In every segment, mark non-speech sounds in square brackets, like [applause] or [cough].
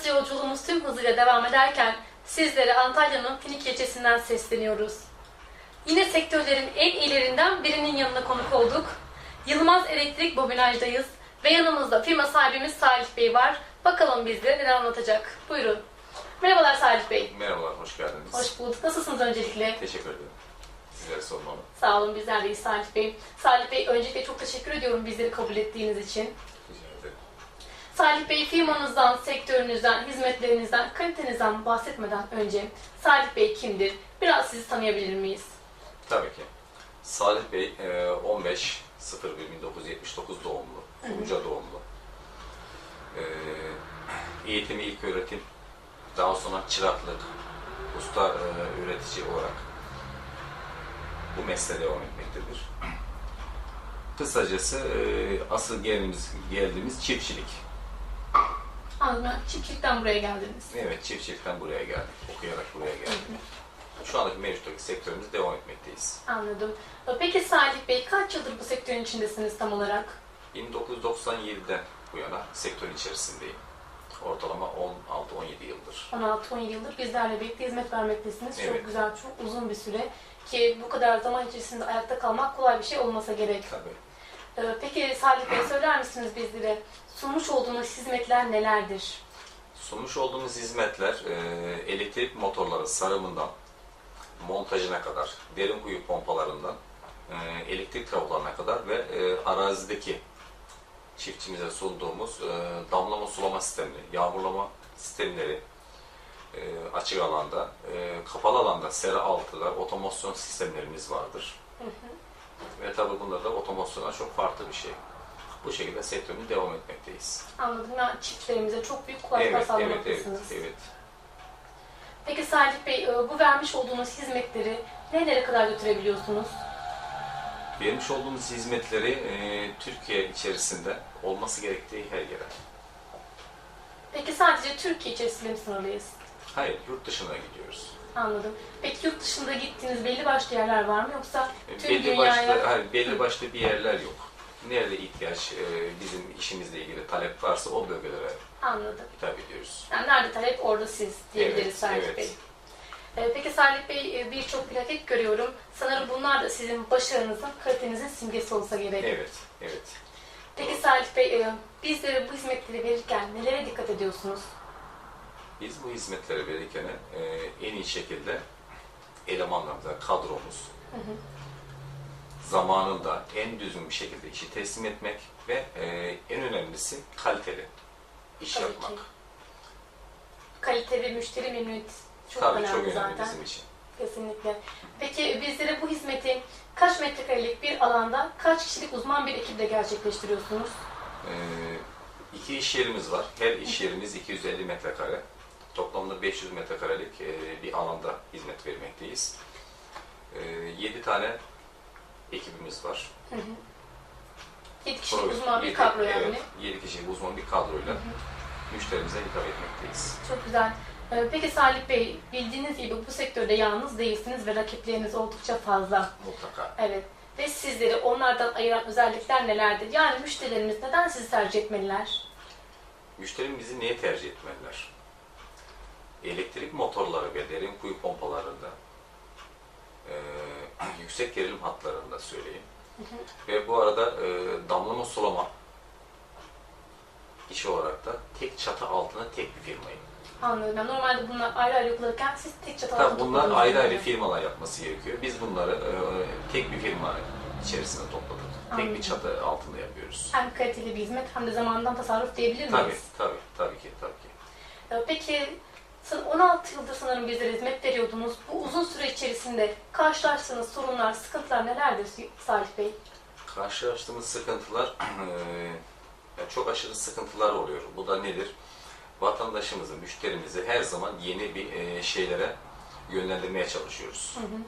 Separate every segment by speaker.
Speaker 1: Arası yolculuğumuz tüm hızıyla devam ederken sizlere Antalya'nın Finik ilçesinden sesleniyoruz. Yine sektörlerin en ilerinden birinin yanına konuk olduk. Yılmaz Elektrik Bobinajdayız ve yanımızda firma sahibimiz Salih Bey var. Bakalım bizlere neler anlatacak. Buyurun. Merhabalar Salih Bey.
Speaker 2: Merhabalar, hoş geldiniz.
Speaker 1: Hoş bulduk. Nasılsınız öncelikle?
Speaker 2: Teşekkür ederim. Sizlere sormalı.
Speaker 1: Sağ olun bizler deyiz Salih Bey. Salih Bey öncelikle çok teşekkür ediyorum bizleri kabul ettiğiniz için.
Speaker 2: Rica.
Speaker 1: Salih Bey firmanızdan, sektörünüzden, hizmetlerinizden, kalitenizden bahsetmeden önce Salih Bey kimdir? Biraz sizi tanıyabilir miyiz?
Speaker 2: Tabii ki. Salih Bey, e, 15 01 1979 doğumlu, Sunuca doğumlu. E, eğitimi ilk öğretim, daha sonra çıraklık, usta e, üretici olarak bu mesleğe devam etmektedir. [clears throat] Kısacası e, asıl geldiğimiz, geldiğimiz çiftçilik.
Speaker 1: Anladım. Çiftçilikten buraya geldiniz.
Speaker 2: Evet, çiftçilikten buraya geldik, okuyarak buraya geldik. Şu andaki mevcuttaki sektörümüzde devam etmekteyiz.
Speaker 1: Anladım. Peki Salih Bey kaç yıldır bu sektörün içindesiniz tam olarak?
Speaker 2: 1997'den bu yana sektör içerisindeyim. Ortalama 16-17 yıldır.
Speaker 1: 16-17 yıldır bizlerle birlikte hizmet vermektesiniz. Çok
Speaker 2: Evet.
Speaker 1: güzel, çok uzun bir süre. Ki bu kadar zaman içerisinde ayakta kalmak kolay bir şey olmasa gerek.
Speaker 2: Tabii.
Speaker 1: Ee, Peki Salih Bey söyler misiniz bizlere sunmuş olduğunuz hizmetler nelerdir?
Speaker 2: Sunmuş olduğumuz hizmetler e, elektrik motorları sarımından montajına kadar, derin kuyu pompalarından e, elektrik traflarına kadar ve e, arazideki çiftçimize sunduğumuz damlama sulama sistemleri, yağmurlama sistemleri, açık alanda, kapalı alanda sera altılar, otomasyon sistemlerimiz vardır. Ve tabii bunlar da otomasyona çok farklı bir şey. Bu şekilde sektörün devam etmekteyiz.
Speaker 1: Anladım. Yani çiftçilerimize çok büyük kolaylıklar
Speaker 2: Evet, evet, evet, evet.
Speaker 1: Peki Salih Bey, e, bu vermiş olduğunuz hizmetleri nerelere kadar götürebiliyorsunuz?
Speaker 2: Vermiş olduğumuz hizmetleri e, Türkiye içerisinde olması gerektiği her yere.
Speaker 1: Peki sadece Türkiye içerisinde mi sınırlıyız?
Speaker 2: Hayır, yurt dışına gidiyoruz.
Speaker 1: Anladım. Peki yurt dışında gittiğiniz belli başlı yerler var mı yoksa
Speaker 2: E,
Speaker 1: tüm
Speaker 2: belli
Speaker 1: dünyaya...
Speaker 2: başlı, hayır, belli başlı bir yerler yok. Nerede ihtiyaç, e, bizim işimizle ilgili talep varsa o bölgelere
Speaker 1: Anladım.
Speaker 2: hitap ediyoruz.
Speaker 1: Yani nerede talep orada siz diyebiliriz
Speaker 2: Evet,
Speaker 1: Salih
Speaker 2: evet.
Speaker 1: Bey. E, Peki Salih Bey birçok plaket görüyorum. Sanırım bunlar da sizin başarınızın, kalitenizin simgesi olsa gerek.
Speaker 2: Evet, evet.
Speaker 1: Peki Salih Bey, bizlere bu hizmetleri verirken nelere dikkat ediyorsunuz?
Speaker 2: Biz bu hizmetleri verirken e, en iyi şekilde elemanlarımıza, kadromuz zamanında en düzgün bir şekilde işi teslim etmek ve e, en önemlisi kaliteli iş
Speaker 1: Tabii
Speaker 2: yapmak.
Speaker 1: ki. Kalite ve müşteri memnuniyeti çok
Speaker 2: Tabii
Speaker 1: önemli
Speaker 2: çok önemli
Speaker 1: zaten.
Speaker 2: bizim için.
Speaker 1: Kesinlikle. Peki bizlere bu hizmeti kaç metrekarelik bir alanda kaç kişilik uzman bir ekiple gerçekleştiriyorsunuz?
Speaker 2: E, iki iş yerimiz var. Her iş yerimiz 250 metrekare. Toplamda 500 metrekarelik e, bir alanda hizmet vermekteyiz. E, 7 tane ekibimiz var.
Speaker 1: 7 kişilik
Speaker 2: Proje-
Speaker 1: uzman bir kadro yani.
Speaker 2: Evet, 7 kişilik uzman bir kadroyla müşterimize hitap etmekteyiz.
Speaker 1: Çok güzel. Ee, Peki Salih Bey, bildiğiniz gibi bu sektörde yalnız değilsiniz ve rakipleriniz oldukça fazla.
Speaker 2: Mutlaka.
Speaker 1: Evet. Ve sizleri onlardan ayıran özellikler nelerdir? Yani müşterilerimiz neden sizi tercih etmeliler?
Speaker 2: Müşterim bizi niye tercih etmeliler? Motorları ve derin kuyu pompalarında, eee, yüksek gerilim hatlarında söyleyeyim. Ve bu arada eee, damlama sulama işi olarak da tek çatı altında tek bir firmayım.
Speaker 1: Anladım. Yani normalde bunlar ayrı ayrı yapılırken siz tek çatı
Speaker 2: Tabii
Speaker 1: altında
Speaker 2: bunlar ayrı ayrı firmalar yapması gerekiyor. Biz bunları eee, tek bir firma içerisinde topladık. Tek
Speaker 1: Anladım.
Speaker 2: bir çatı altında yapıyoruz.
Speaker 1: Hem kaliteli bir hizmet hem de zamandan tasarruf diyebilir miyiz?
Speaker 2: Tabii, tabii, tabii ki, tabii ki.
Speaker 1: Ee, Peki 16 yıldır sanırım bizlere hizmet veriyordunuz. Bu uzun süre içerisinde karşılaştığınız sorunlar, sıkıntılar nelerdir Salih Bey?
Speaker 2: Karşılaştığımız sıkıntılar [clears throat] çok aşırı sıkıntılar oluyor. Bu da nedir? Vatandaşımızı, müşterimizi her zaman yeni bir şeylere yönlendirmeye çalışıyoruz.
Speaker 1: Hı hı.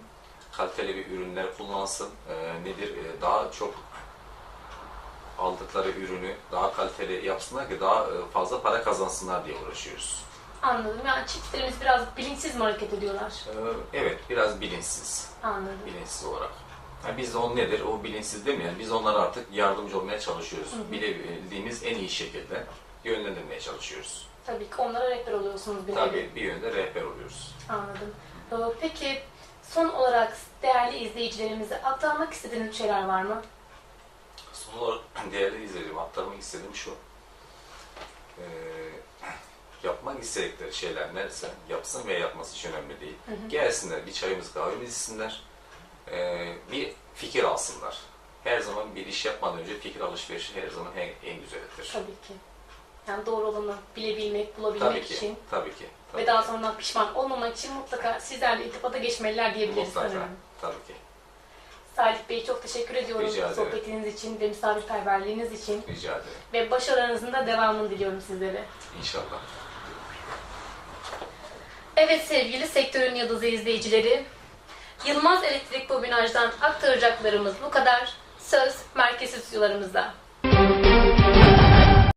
Speaker 2: Kaliteli bir ürünler kullansın. Nedir? Daha çok aldıkları ürünü daha kaliteli yapsınlar ki daha fazla para kazansınlar diye uğraşıyoruz.
Speaker 1: Anladım. Yani çiftçilerimiz biraz bilinçsiz mi hareket ediyorlar?
Speaker 2: Eee, evet, biraz bilinçsiz.
Speaker 1: Anladım.
Speaker 2: bilinçsiz olarak. Yani biz de on nedir? O bilinçsiz demeyelim. Biz onlara artık yardımcı olmaya çalışıyoruz.
Speaker 1: Hı hı.
Speaker 2: Bilebildiğimiz en iyi şekilde yönlendirmeye çalışıyoruz.
Speaker 1: Tabii ki onlara rehber oluyorsunuz bir.
Speaker 2: Tabii bir yönde rehber oluyoruz.
Speaker 1: Anladım. Ee, Peki son olarak değerli izleyicilerimize aktarmak istediğiniz şeyler var mı?
Speaker 2: Son olarak [clears throat] değerli izleyicilerim aktarmak istediğim şu. Ee, yapmak istedikleri şeyler neyse yapsın ve yapması hiç önemli değil.
Speaker 1: Hı hı.
Speaker 2: Gelsinler bir çayımız kahvemiz içsinler. Ee, bir fikir alsınlar. Her zaman bir iş yapmadan önce fikir alışverişi her zaman en, en güzelidir.
Speaker 1: Tabii ki. Yani doğru olanı bilebilmek, bulabilmek
Speaker 2: Tabii ki.
Speaker 1: için
Speaker 2: Tabii ki. Tabii
Speaker 1: ve daha sonra pişman olmamak için mutlaka sizlerle irtibata geçmeliler diyebiliriz
Speaker 2: Mutlaka.
Speaker 1: sanırım.
Speaker 2: Tabii ki.
Speaker 1: Salih Bey çok teşekkür ediyorum
Speaker 2: Rica ederim.
Speaker 1: sohbetiniz için ve misafirperverliğiniz için
Speaker 2: Rica ederim.
Speaker 1: ve başarılarınızın da devamını diliyorum sizlere.
Speaker 2: İnşallah.
Speaker 1: Evet sevgili sektörün yıldızı izleyicileri, Yılmaz Elektrik Bobinaj'dan aktaracaklarımız bu kadar. Söz merkez stüdyolarımızda.